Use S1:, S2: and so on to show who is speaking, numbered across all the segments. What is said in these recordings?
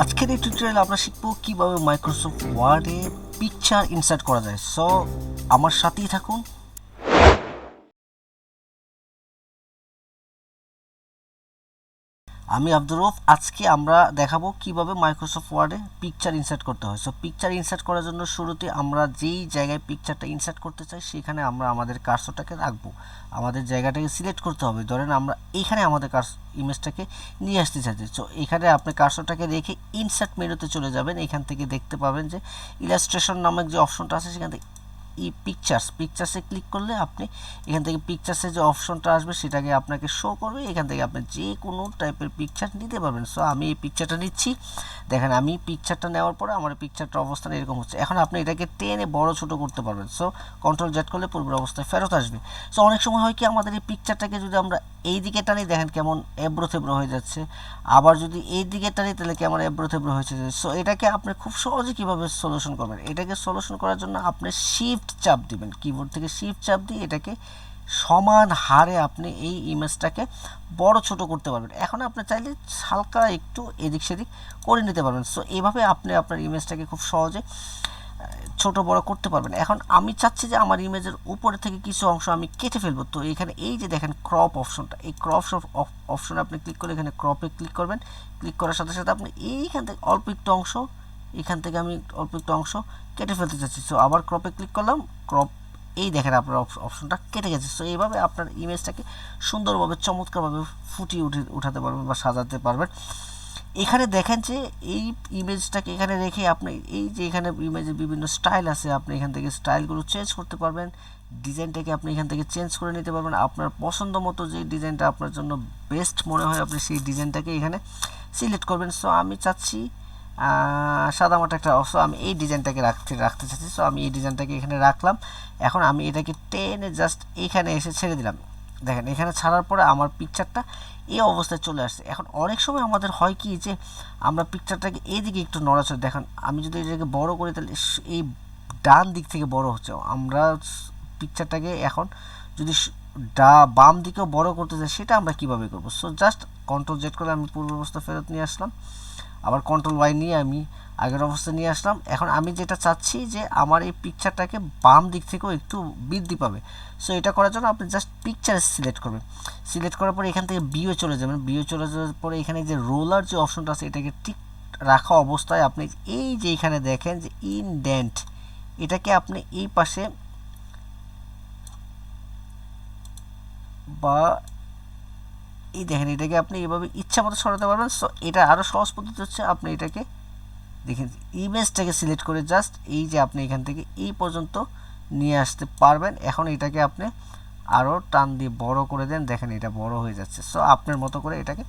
S1: আজকের এই টিউটোরিয়ালে আমরা শিখব কীভাবে মাইক্রোসফট ওয়ার্ডে পিকচার ইনসার্ট করা যায়। সো আমার সাথেই থাকুন। আমি আব্দুর রৌফ আজকে আমরা দেখাবো কীভাবে মাইক্রোসফট ওয়ার্ডে পিকচার ইনসার্ট করতে হয়। সো পিকচার ইনসার্ট করার জন্য শুরুতে আমরা যেই জায়গায় পিকচারটা ইনসার্ট করতে চাই, সেখানে আমরা আমাদের কার্সরটাকে রাখব। আমাদের জায়গাটাকে সিলেক্ট করতে হবে। ধরেন আমরা এখানে আমাদের কার্স ইমেজটাকে নিয়ে আসতে চাইছি। সো এখানে আপনি কার্সরটাকে রেখে ইনসার্ট মেনুতে চলে যাবেন। এখান থেকে দেখতে পাবেন যে ইলাস্ট্রেশন নামক যে অপশনটা আছে, সেখান থেকে ই পিকচার্স পিকচার্সে ক্লিক করলে আপনি এখান থেকে পিকচার্সের যে অপশনটা আসবে সেটাকে আপনাকে শো করবে। এখান থেকে আপনি যে কোনো টাইপের পিকচার নিতে পারবেন। সো আমি এই পিকচারটা নিচ্ছি। দেখেন, আমি পিকচারটা নেওয়ার পরে আমার পিকচারটার অবস্থান এরকম হচ্ছে। এখন আপনি এটাকে টেনে বড় ছোট করতে পারবেন। সো কন্ট্রোল জেট করলে পূর্বের অবস্থায় ফেরত আসবে। সো অনেক সময় হয় কি, আমাদের এই পিকচারটাকে যদি আমরা এই দিকে টানি, দেখেন কেমন এব্রো থেব্রো হয়ে যাচ্ছে। আবার যদি এই দিকে টানি, তাহলে কেমন এবড়ো থেবড়ো হয়েছে সো এটাকে আপনি খুব সহজে কীভাবে সলিউশন করবেন? এটাকে সলিউশন করার জন্য আপনি শিফট চাপ দিবেন। কিবোর্ড থেকে শিফট চাপ দিয়ে এটাকে সমান হারে আপনি এই ইমেজটাকে বড় ছোট করতে পারবেন। এখন আপনি চাইলে হালকা একটু এদিক সেদিক করে নিতে পারবেন। সো এইভাবে আপনি আপনার ইমেজটাকে খুব সহজে ছোট বড় করতে পারবেন। এখন আমি চাচ্ছি যে আমার ইমেজের উপরে থেকে কিছু অংশ আমি কেটে ফেলব। তো, এখানে এই যে দেখেন ক্রপ অপশনটা এই ক্রপ অপশনে আপনি ক্লিক করলে এখানে ক্রপে ক্লিক করবেন। ক্লিক করার সাথে সাথে আপনি এইখান থেকে অল্প একটু অংশ এখান থেকে আমি অল্প একটু অংশ কেটে ফেলতে চাচ্ছি। সো আবার ক্রপে ক্লিক করলাম ক্রপ এই দেখেন আপনার অপশনটা কেটে গেছে। সো এইভাবে আপনার ইমেজটাকে সুন্দরভাবে, চমৎকারভাবে ফুটিয়ে উঠে, উঠাতে পারবেন বা সাজাতে পারবেন। এখানে দেখেন যে এই ইমেজটাকে এখানে রেখে আপনি, এই যে এখানে ইমেজের বিভিন্ন স্টাইল আছে, আপনি এখান থেকে স্টাইলগুলো চেঞ্জ করতে পারবেন। ডিজাইনটাকে আপনি এখান থেকে চেঞ্জ করে নিতে পারবেন। আপনার পছন্দ মতো যে ডিজাইনটা আপনার জন্য বেস্ট মনে হয়, আপনি সেই ডিজাইনটাকে এখানে সিলেক্ট করবেন। সো আমি চাচ্ছি সাদামাটা একটা অবশ্য আমি এই ডিজাইনটাকে রাখতে রাখতে চাচ্ছি। সো আমি এই ডিজাইনটাকে এখানে রাখলাম। এখন আমি এটাকে টেনে জাস্ট এখানে এসে ছেড়ে দিলাম। দেখেন, এখানে ছাড়ার পরে আমার পিকচারটা এই অবস্থায় চলে আসছে। এখন অনেক সময় আমাদের হয় কি যে, আমরা পিকচারটাকে এইদিকে একটু নড়াচড় দেখেন, আমি যদি এটাকে বড় করি, তাহলে এই ডান দিক থেকে বড় হচ্ছে। আমরা পিকচারটাকে এখন যদি ডা বাম দিকেও বড় করতে চাই, সেটা আমরা কীভাবে করব? সো জাস্ট কন্ট্রোল জেট করে আমি পূর্ব অবস্থা ফেরত নিয়ে আসলাম। আবার কন্ট্রোল ওয়াই নিয়ে আমি আগের অবস্থা নিয়ে আসলাম। এখন আমি যেটা চাচ্ছি যে আমার এই পিকচারটাকে বাম দিক থেকেও একটু বৃদ্ধি পাবে। সো এটা করার জন্য আপনি জাস্ট পিকচার সিলেক্ট করবেন। সিলেক্ট করার পরে এখান থেকে বিও চলে যাবেন। বিও চলে যাওয়ার পরে এখানে যে রোলার যে অপশনটা আছে, এটাকে ঠিক রাখা অবস্থায় আপনি এই যে এখানে দেখেন যে ইনডেন্ট এটাকে আপনি এই পাশে বা এই দেখেন, এটাকে আপনি এভাবে ইচ্ছা মতো সরাতে পারবেন। সো এটা আরও সহজ পদ্ধতি হচ্ছে, আপনি এটাকে দেখেন ইমেজটাকে সিলেক্ট করে জাস্ট এই যে আপনি এখান থেকে এই পর্যন্ত নিয়ে আসতে পারবেন। এখন এটাকে আপনি আরও টান দিয়ে বড় করে দেন, দেখেন এটা বড় হয়ে যাচ্ছে। সো আপনার মতো করে এটাকে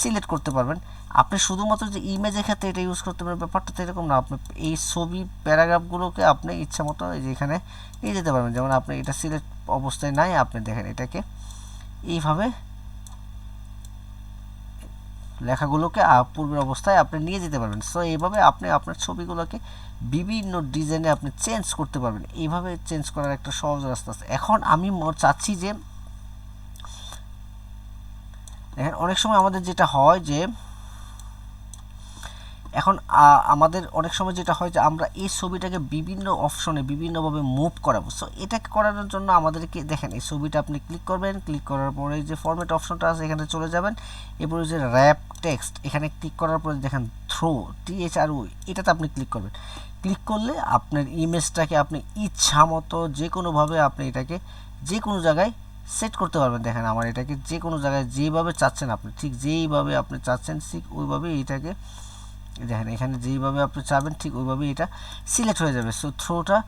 S1: সিলেক্ট করতে পারবেন। আপনি শুধুমাত্র যে ইমেজের ক্ষেত্রে এটা ইউজ করতে পারবেন, ব্যাপারটা তো এরকম না। আপনি এই ছবি, প্যারাগ্রাফগুলোকে আপনি ইচ্ছা মতো এখানে নিয়ে যেতে পারবেন। যেমন আপনি এটা সিলেক্ট অবস্থায় নাই, আপনি দেখেন এটাকে এইভাবে লেখাগুলোকে পূর্বের অবস্থায় আপনি নিয়ে যেতে পারবেন। সো এইভাবে আপনি আপনার ছবিগুলোকে বিভিন্ন ডিজাইনে আপনি চেঞ্জ করতে পারবেন। এইভাবে চেঞ্জ করার একটা সহজ রাস্তা আছে। এখন আমি চাচ্ছি যে, দেখেন, অনেক সময় আমাদের যেটা হয় যে এখন আমাদের অনেক সময় যেটা হয় যে আমরা এই ছবিটাকে বিভিন্ন অপশনে বিভিন্নভাবে মুভ করাবো। সো এটাকে করানোর জন্য আমাদেরকে, দেখেন, এই ছবিটা আপনি ক্লিক করবেন ক্লিক করার পরে যে ফরম্যাট অপশনটা আছে, এখানে চলে যাবেন। এরপরে যে র্যাপ টেক্সট এখানে ক্লিক করার পরে দেখেন থ্রো টি এইচ আর ওই এটাতে আপনি ক্লিক করবেন। ক্লিক করলে আপনার ইমেজটাকে আপনি ইচ্ছা মতো যে কোনোভাবে আপনি এটাকে যে কোনো জায়গায় সেট করতে পারবেন। দেখেন, আমার এটাকে যে কোনো জায়গায় যেভাবে চাচ্ছেন আপনি, ঠিক যেইভাবে আপনি চাচ্ছেন, ঠিক ওইভাবে এইটাকে দেখেন, এখানে যেইভাবে আপনি চাবেন ঠিক ওইভাবে এটা সিলেক্ট হয়ে যাবে। সো থ্রোটা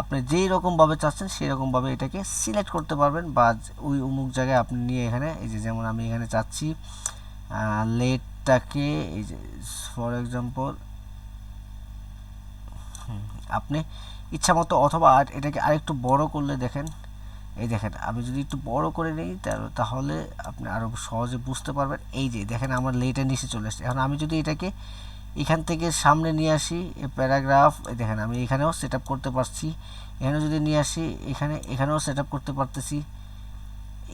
S1: আপনি যেই রকমভাবে চাচ্ছেন সেই রকমভাবে এটাকে সিলেক্ট করতে পারবেন বা ওই অমুক জায়গায় আপনি নিয়ে এখানে, এই যে যেমন আমি এখানে চাচ্ছি লেটটাকে এই যে ফর এক্সাম্পল আপনি ইচ্ছা মতো অথবা এটাকে আরেকটু বড় করলে দেখেন, এই দেখেন, আমি যদি একটু বড় করে নিই তাহলে আপনি আরও সহজে বুঝতে পারবেন। এই যে, দেখেন আমার লেটের নিচে চলে আসছে। এখন আমি যদি এটাকে এখান থেকে সামনে নিয়ে আসি প্যারাগ্রাফ দেখেন আমি এখানেও সেট করতে পারছি। এখানে যদি নিয়ে আসি, এখানে, এখানেও সেট করতে পারতেছি।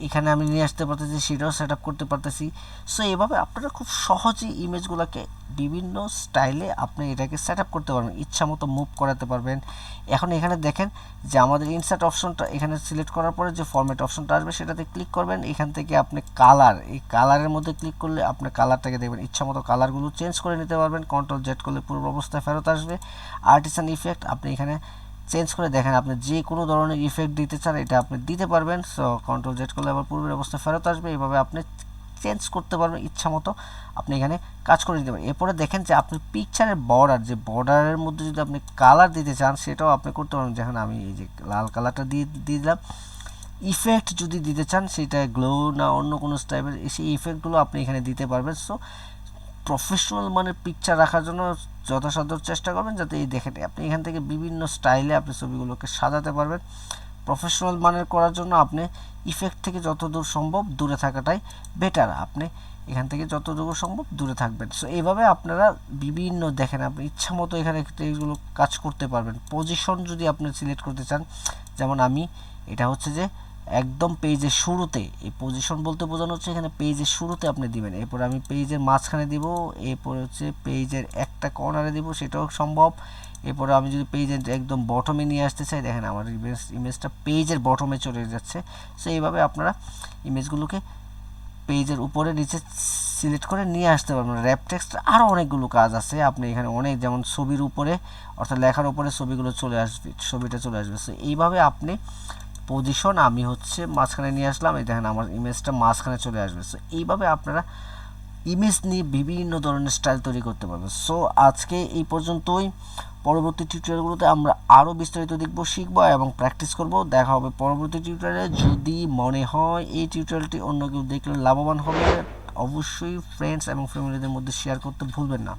S1: এখানে আমি নিয়ে আসতে পারতেছি, সেটাও সেট আপ করতে পারতেছি। সো এভাবে আপনারা খুব সহজেই ইমেজগুলোকে বিভিন্ন স্টাইলে আপনি এটাকে সেট আপ করতে পারবেন, ইচ্ছা মতো মুভ করাতে পারবেন। এখন এখানে দেখেন যে আমাদের ইনসার্ট অপশনটা এখানে সিলেক্ট করার পরে যে ফরম্যাট অপশনটা আসবে, সেটাতে ক্লিক করবেন। এখান থেকে আপনি কালার এই কালারের মধ্যে ক্লিক করলে আপনি কালারটাকে দেখবেন। ইচ্ছা মতো কালারগুলো চেঞ্জ করে নিতে পারবেন। কন্ট্রোল জেট করলে পূর্ব অবস্থায় ফেরত আসবে। আর্টিসান ইফেক্ট আপনি এখানে চেঞ্জ করে দেখেন, আপনি যে কোনো ধরনের ইফেক্ট দিতে চান, এটা আপনি দিতে পারবেন। সো কন্ট্রোল জেড করলে আবার পূর্বের অবস্থা ফেরত আসবে। এইভাবে আপনি চেঞ্জ করতে পারবেন ইচ্ছা মতো। আপনি এখানে কাজ করে দিতে পারেন এরপরে দেখেন যে আপনি পিকচারের বর্ডার যে বর্ডারের মধ্যে যদি আপনি কালার দিতে চান, সেটাও আপনি করতে পারবেন। যেখানে আমি এই যে লাল কালারটা দিয়ে দিয়ে দিলাম। ইফেক্ট যদি দিতে চান, সেটা গ্লো না অন্য কোনো টাইপের সেই ইফেক্টগুলো আপনি এখানে দিতে পারবেন। সো প্রফেশনাল মানের পিকচার রাখার জন্য যথাসাধ্য চেষ্টা করবেন যাতে এই দেখেন, আপনি এখান থেকে বিভিন্ন স্টাইলে আপনি ছবিগুলোকে সাজাতে পারবেন। প্রফেশনাল মানের করার জন্য আপনি ইফেক্ট থেকে যত দূর সম্ভব দূরে থাকাটাই বেটার আপনি এখান থেকে যত দূর সম্ভব দূরে থাকবেন। সো এইভাবে আপনারা বিভিন্ন, দেখেন আপনি ইচ্ছা মতো এখানে এইগুলো কাজ করতে পারবেন। পজিশন যদি আপনি সিলেক্ট করতে চান, যেমন আমি, এটা হচ্ছে যে একদম পেজের শুরুতে, এই পজিশন বলতে বোঝানো হচ্ছে এখানে পেজের শুরুতে আপনি দিবেন। এরপর আমি পেজের মাঝখানে দিব, এরপর হচ্ছে পেজের একটা কর্নারে দিব, সেটাও সম্ভব। এরপরে আমি যদি পেজের একদম বটমে নিয়ে আসতে চাই, দেখেন আমার ইমেজ ইমেজটা পেজের বটমে চলে যাচ্ছে। সো এইভাবে আপনারা ইমেজগুলোকে পেজের উপরে, নিচে সিলেক্ট করে নিয়ে আসতে পারবেন। র্যাপ টেক্সট আরও অনেকগুলো কাজ আছে। আপনি এখানে অনেক, যেমন ছবির উপরে, অর্থাৎ লেখার উপরে ছবিগুলো চলে আসবে, ছবিটা চলে আসবে। সো এইভাবে আপনি পজিশন আমি হচ্ছে মাঝখানে নিয়ে আসলাম। এই দেখেন আমার ইমেজটা মাঝখানে চলে আসবে। সো এইভাবে আপনারা ইমেজ নিয়ে বিভিন্ন ধরনের স্টাইল তৈরি করতে পারবেন। সো আজকে এই পর্যন্তই। পরবর্তী টিউটোরিয়ালগুলোতে আমরা আরও বিস্তারিত দেখব, শিখব এবং প্র্যাকটিস করব। দেখা হবে পরবর্তী টিউটোরিয়ালে যদি মনে হয় এই টিউটোরিয়ালটি অন্য কেউ দেখলে লাভবান হবে, অবশ্যই ফ্রেন্ডস এবং ফ্যামিলিদের মধ্যে শেয়ার করতে ভুলবেন না।